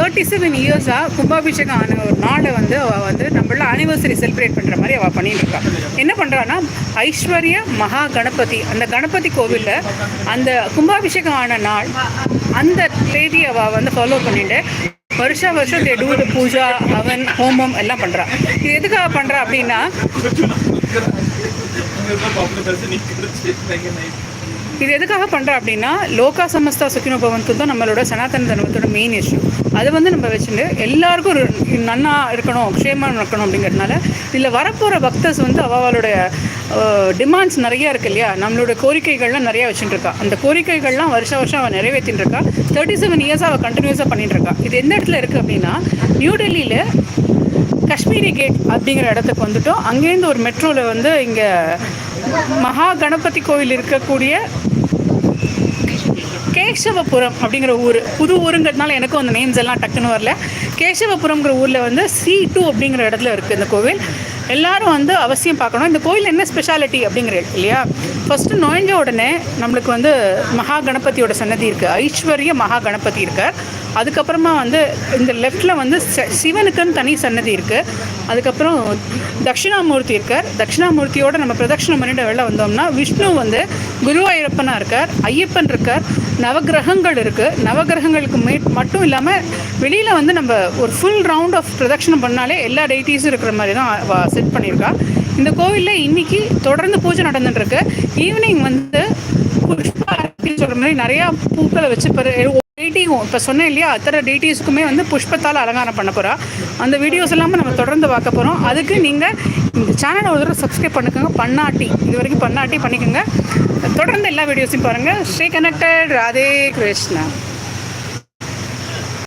Thirty seven இயர்ஸாக கும்பாபிஷேகம் ஆன ஒரு நாளை வந்து அவள் வந்து நம்மள அனிவர்சரி செலிப்ரேட் பண்ணுற மாதிரி அவள் பண்ணிட்டு இருக்கா என்ன பண்ணுறான்னா ஐஸ்வர்ய மகா கணபதி அந்த கணபதி கோவிலில் அந்த கும்பாபிஷேகம் ஆன நாள் அந்த தேதி அவள் வந்து ஃபாலோ பண்ணிட்டு வருஷா வருஷம் தே டூ பூஜா அவன் ஹோமம் எல்லாம் பண்ணுறா இது எதுக்காக பண்ணுறா அப்படின்னா இது எதுக்காக பண்ணுறோம் அப்படின்னா லோகா சமஸ்தா சுக்கினோ பவந்து தான் நம்மளோட சனாதன தர்மத்தோட மெயின் இஷ்யூ அதை வந்து நம்ம வச்சுட்டு எல்லாருக்கும் ஒரு நன்னா இருக்கணும் க்ஷேமாக இருக்கணும் அப்படிங்கிறதுனால இதில் வரப்போகிற பக்தர்ஸ் வந்து அவளோட டிமாண்ட்ஸ் நிறையா இருக்கு இல்லையா? நம்மளோட கோரிக்கைகள்லாம் நிறையா வச்சுட்டு இருக்கா. அந்த கோரிக்கைகள்லாம் வருஷ வருஷம் அவள் நிறைவேற்றின்னு இருக்கா. தேர்ட்டி செவன் இயர்ஸாக அவள் கண்டினியூஸாக பண்ணிட்டு இருக்கா. இது எந்த இடத்துல இருக்குது அப்படின்னா நியூ டெல்லியில் காஷ்மீரி கேட் அப்படிங்கிற இடத்துக்கு வந்துட்டோம். அங்கேருந்து ஒரு மெட்ரோவில் வந்து இங்கே மகா கணபதி கோவில் இருக்கக்கூடிய கேசவபுரம் அப்படிங்கிற ஊர். புது ஊருங்கிறதுனால எனக்கும் அந்த நேம்ஸ் எல்லாம் டக்குன்னு வரல. கேசவபுரம்ங்கிற ஊரில் வந்து சி டூ அப்படிங்கிற இடத்துல இருக்குது இந்த கோவில். எல்லாரும் வந்து அவசியம் பார்க்கணும். இந்த கோயில் என்ன ஸ்பெஷாலிட்டி அப்படிங்கிற இல்லையா? ஃபஸ்ட்டு நுழைஞ்ச உடனே நம்மளுக்கு வந்து மகா கணபதியோட சன்னதி இருக்குது ஐஸ்வர்ய மகா கணபதி இருக்கார். அதுக்கப்புறமா வந்து இந்த லெஃப்டில் வந்து ச- சிவனுக்குன்னு தனி சன்னதி இருக்குது அதுக்கப்புறம் தட்சிணாமூர்த்தி இருக்கார். தட்சிணாமூர்த்தியோட நம்ம பிரதட்சிணம் பண்ணிட்டு வெளில வந்தோம்னா விஷ்ணு வந்து குருவாயூரப்பனாக இருக்கார் ஐயப்பன் இருக்கார் நவகிரகங்கள் இருக்குது நவகிரகங்களுக்கு மே மட்டும் இல்லாமல் வெளியில் வந்து நம்ம ஒரு ஃபுல் ரவுண்ட் ஆஃப் பிரதட்சணம் பண்ணாலே எல்லா டெய்ட்டிஸும் இருக்கிற மாதிரி தான் செட் பண்ணியிருக்கா. இந்த கோவிலில் இன்னைக்கு தொடர்ந்து பூஜை நடந்துட்டுருக்கு. ஈவினிங் வந்து புஷ்ப சொல்கிற மாதிரி நிறையா பூக்களை வச்சு டிடியும் இப்போ சொன்னேன் இல்லையா அத்தனை டிடிஸ்க்குமே வந்து புஷ்பத்தால் அலங்காரம் பண்ண போகிறா அந்த வீடியோஸ் எல்லாமே நம்ம தொடர்ந்து பார்க்க போகிறோம் அதுக்கு நீங்கள் இந்த சேனலை ஒரு தடவை சப்ஸ்கிரைப் பண்ணிக்கோங்க. பண்ணாட்டி இது வரைக்கும் பண்ணாட்டி பண்ணிக்கோங்க. தொடர்ந்து எல்லா வீடியோஸையும் பாருங்கள் ஸ்ரீ கனெக்டட் ராதே கிருஷ்ணா.